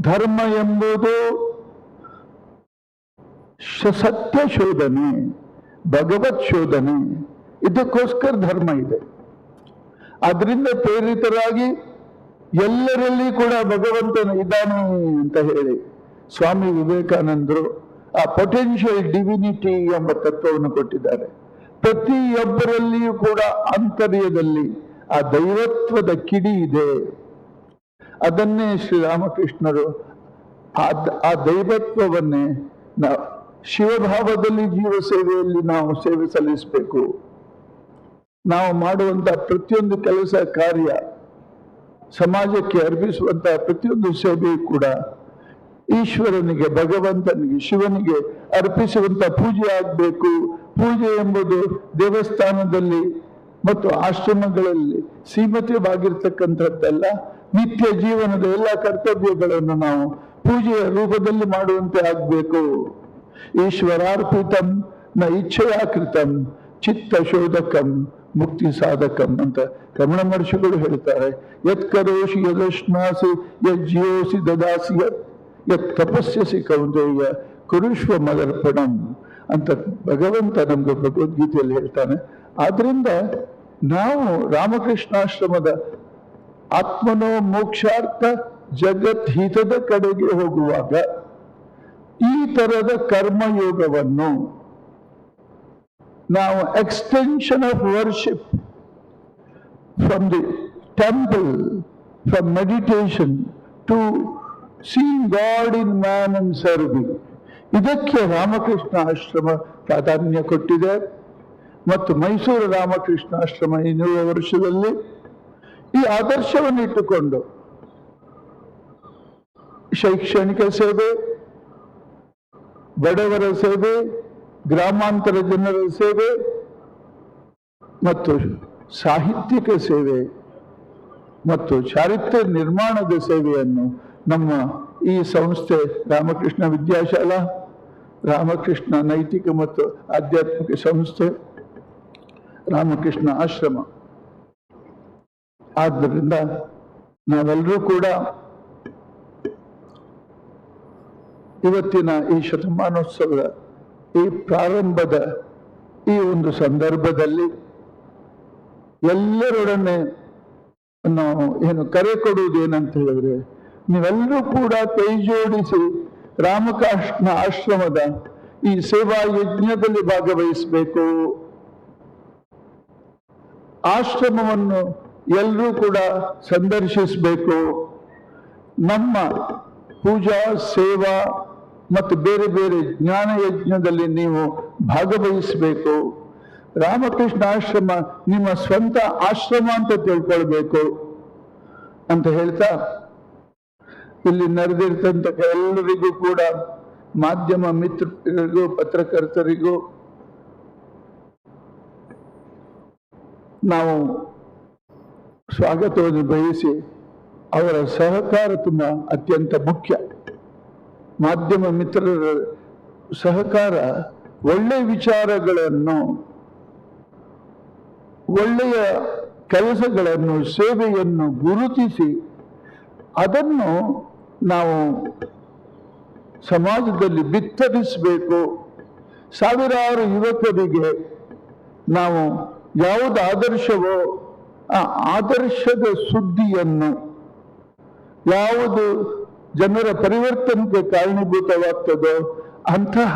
ಧರ್ಮ ಎಂಬುದು ಸತ್ಯ ಶೋಧನೆ, ಭಗವತ್ ಶೋಧನೆ. ಇದಕ್ಕೋಸ್ಕರ ಧರ್ಮ ಇದೆ. ಅದರಿಂದ ಪ್ರೇರಿತರಾಗಿ ಎಲ್ಲರಲ್ಲಿ ಕೂಡ ಭಗವಂತನ ಇದ್ದಾನೆ ಅಂತ ಹೇಳಿ ಸ್ವಾಮಿ ವಿವೇಕಾನಂದರು ಆ ಪೊಟೆನ್ಷಿಯಲ್ ಡಿವಿನಿಟಿ ಎಂಬ ತತ್ವವನ್ನು ಕೊಟ್ಟಿದ್ದಾರೆ. ಪ್ರತಿಯೊಬ್ಬರಲ್ಲಿಯೂ ಕೂಡ ಅಂತರ್ಯದಲ್ಲಿ ಆ ದೈವತ್ವದ ಕಿಡಿ ಇದೆ. ಅದನ್ನೇ ಶ್ರೀರಾಮಕೃಷ್ಣರು ಆ ದೈವತ್ವವನ್ನೇ ನಾವು ಶಿವಭಾವದಲ್ಲಿ ಜೀವ ಸೇವೆಯಲ್ಲಿ ನಾವು ಸೇವೆ ಸಲ್ಲಿಸಬೇಕು. ನಾವು ಮಾಡುವಂತ ಪ್ರತಿಯೊಂದು ಕೆಲಸ ಕಾರ್ಯ, ಸಮಾಜಕ್ಕೆ ಅರ್ಪಿಸುವಂತಹ ಪ್ರತಿಯೊಂದು ಸೇವೆ ಕೂಡ ಈಶ್ವರನಿಗೆ, ಭಗವಂತನಿಗೆ, ಶಿವನಿಗೆ ಅರ್ಪಿಸುವಂತ ಪೂಜೆ ಆಗಬೇಕು. ಪೂಜೆ ಎಂಬುದು ದೇವಸ್ಥಾನದಲ್ಲಿ ಮತ್ತು ಆಶ್ರಮಗಳಲ್ಲಿ ಸೀಮಿತವಾಗಿರ್ತಕ್ಕಂಥದ್ದಲ್ಲ ನಿತ್ಯ ಜೀವನದ ಎಲ್ಲ ಕರ್ತವ್ಯಗಳನ್ನು ನಾವು ಪೂಜೆಯ ರೂಪದಲ್ಲಿ ಮಾಡುವಂತೆ ಆಗಬೇಕು. ಈಶ್ವರಾರ್ಪಿತಂ ನ ಇಚ್ಛೆಯ ಕೃತಂ ಚಿತ್ತ ಶೋಧಕಂ ಮುಕ್ತಿ ಸಾಧಕಂ ಅಂತ ಕಮಣ ಮಹರ್ಷಿಗಳು ಹೇಳ್ತಾರೆ. ಯತ್ ಕರೋಷಿ ಯದಶ್ನಾಸಿ ಯಜ್ಜಿಯೋಸಿ ದದಾಸಿ ಯತ್ ಯತ್ ತಪಸ್ಯಸಿ ಕೌಂದೇಯ ಕುರುಷ್ವ ಮದರ್ಪಣಂ ಅಂತ ಭಗವಂತ ನಮ್ಗೆ ಭಗವದ್ಗೀತೆಯಲ್ಲಿ ಹೇಳ್ತಾನೆ. ಆದ್ರಿಂದ ನಾವು ರಾಮಕೃಷ್ಣಾಶ್ರಮದ ಆತ್ಮನೋ ಮೋಕ್ಷಾರ್ಥ ಜಗತ್ ಹಿತದ ಕಡೆಗೆ ಹೋಗುವಾಗ ಈ ತರದ ಕರ್ಮಯೋಗವನ್ನು ನಾವು extension of worship from the temple from meditation to seen God in man and serving ಇದಕ್ಕೆ ರಾಮಕೃಷ್ಣ ಆಶ್ರಮ ಪ್ರಾಧಾನ್ಯ ಕೊಟ್ಟಿದೆ. ಮತ್ತು ಮೈಸೂರು ರಾಮಕೃಷ್ಣ ಆಶ್ರಮ ಇನ್ನೂರು ವರ್ಷದಲ್ಲಿ ಈ ಆದರ್ಶವನ್ನು ಇಟ್ಟುಕೊಂಡು ಶೈಕ್ಷಣಿಕ ಸೇವೆ, ಬಡವರ ಸೇವೆ, ಗ್ರಾಮಾಂತರ ಜನರ ಸೇವೆ ಮತ್ತು ಸಾಹಿತ್ಯಿಕ ಸೇವೆ ಮತ್ತು ಚಾರಿತ್ರ್ಯ ನಿರ್ಮಾಣದ ಸೇವೆಯನ್ನು ನಮ್ಮ ಈ ಸಂಸ್ಥೆ ರಾಮಕೃಷ್ಣ ವಿದ್ಯಾಶಾಲಾ, ರಾಮಕೃಷ್ಣ ನೈತಿಕ ಮತ್ತು ಆಧ್ಯಾತ್ಮಿಕ ಸಂಸ್ಥೆ ರಾಮಕೃಷ್ಣ ಆಶ್ರಮ. ಆದ್ದರಿಂದ ನಾವೆಲ್ಲರೂ ಕೂಡ ಇವತ್ತಿನ ಈ ಶತಮಾನೋತ್ಸವದ ಈ ಪ್ರಾರಂಭದ ಈ ಒಂದು ಸಂದರ್ಭದಲ್ಲಿ ಎಲ್ಲರೊಡನೆ ನಾವು ಏನು ಕರೆ ಕೊಡುವುದು ಏನಂತ ಹೇಳಿದ್ರೆ, ನೀವೆಲ್ಲರೂ ಕೂಡ ಕೈ ಜೋಡಿಸಿ ರಾಮಕೃಷ್ಣ ಆಶ್ರಮದ ಈ ಸೇವಾ ಯಜ್ಞದಲ್ಲಿ ಭಾಗವಹಿಸಬೇಕು. ಆಶ್ರಮವನ್ನು ಎಲ್ಲರೂ ಕೂಡ ಸಂದರ್ಶಿಸಬೇಕು. ನಮ್ಮ ಪೂಜಾ, ಸೇವಾ ಮತ್ತು ಬೇರೆ ಬೇರೆ ಜ್ಞಾನ ಯಜ್ಞದಲ್ಲಿ ನೀವು ಭಾಗವಹಿಸಬೇಕು. ರಾಮಕೃಷ್ಣ ಆಶ್ರಮ ನಿಮ್ಮ ಸ್ವಂತ ಆಶ್ರಮ ಅಂತ ತಿಳ್ಕೊಳ್ಬೇಕು. ಅಂತ ಹೇಳ್ತಾ ಇಲ್ಲಿ ನಡೆದಿರ್ತಂತ ಎಲ್ಲರಿಗೂ ಕೂಡ ಮಾಧ್ಯಮ ಮಿತ್ರರಿಗೂ, ಪತ್ರಕರ್ತರಿಗೂ ನಾವು ಸ್ವಾಗತವನ್ನು ಬಯಸಿ ಅವರ ಸಹಕಾರ ತುಂಬ ಅತ್ಯಂತ ಮುಖ್ಯ. ಮಾಧ್ಯಮ ಮಿತ್ರರ ಸಹಕಾರ ಒಳ್ಳೆಯ ವಿಚಾರಗಳನ್ನು, ಒಳ್ಳೆಯ ಕೆಲಸಗಳನ್ನು, ಸೇವೆಯನ್ನು ಗುರುತಿಸಿ ಅದನ್ನು ನಾವು ಸಮಾಜದಲ್ಲಿ ಬಿತ್ತರಿಸಬೇಕು. ಸಾವಿರಾರು ಯುವಕರಿಗೆ ನಾವು ಯಾವುದು ಆದರ್ಶವೋ ಆ ಆದರ್ಶದ ಸುದ್ದಿಯನ್ನು, ಯಾವುದು ಜನರ ಪರಿವರ್ತನೆಗೆ ಕಾರಣೀಭೂತವಾಗ್ತದೋ ಅಂತಹ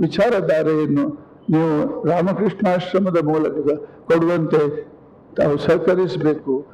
ವಿಚಾರಧಾರೆಯನ್ನು ನೀವು ರಾಮಕೃಷ್ಣಾಶ್ರಮದ ಮೂಲಕ ಕೊಡುವಂತೆ ತಾವು ಸಹಕರಿಸಬೇಕು.